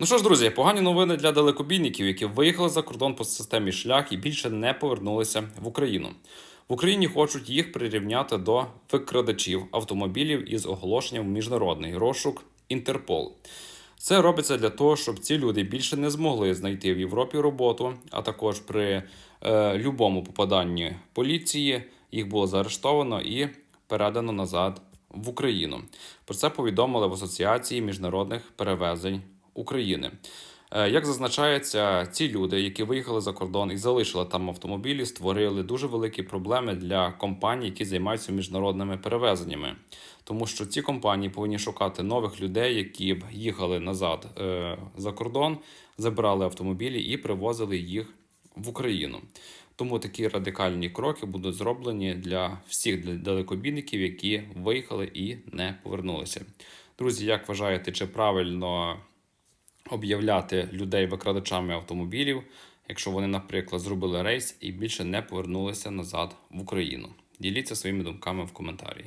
Ну що ж, друзі, погані новини для далекобійників, які виїхали за кордон по системі шлях і більше не повернулися в Україну. В Україні хочуть їх прирівняти до викрадачів автомобілів із оголошенням в міжнародний розшук Інтерпол. Це робиться для того, щоб ці люди більше не змогли знайти в Європі роботу, а також при е, любому попаданні поліції їх було заарештовано і передано назад в Україну. Про це повідомили в Асоціації міжнародних перевезень України. Е, Як зазначається, ці люди, які виїхали за кордон і залишили там автомобілі, створили дуже великі проблеми для компаній, які займаються міжнародними перевезеннями. Тому що ці компанії повинні шукати нових людей, які б їхали назад е, за кордон, забирали автомобілі і привозили їх в Україну. Тому такі радикальні кроки будуть зроблені для всіх далекобійників, які виїхали і не повернулися. Друзі, як вважаєте, чи правильно об'являти людей викрадачами автомобілів, якщо вони, наприклад, зробили рейс і більше не повернулися назад в Україну? Діліться своїми думками в коментарі.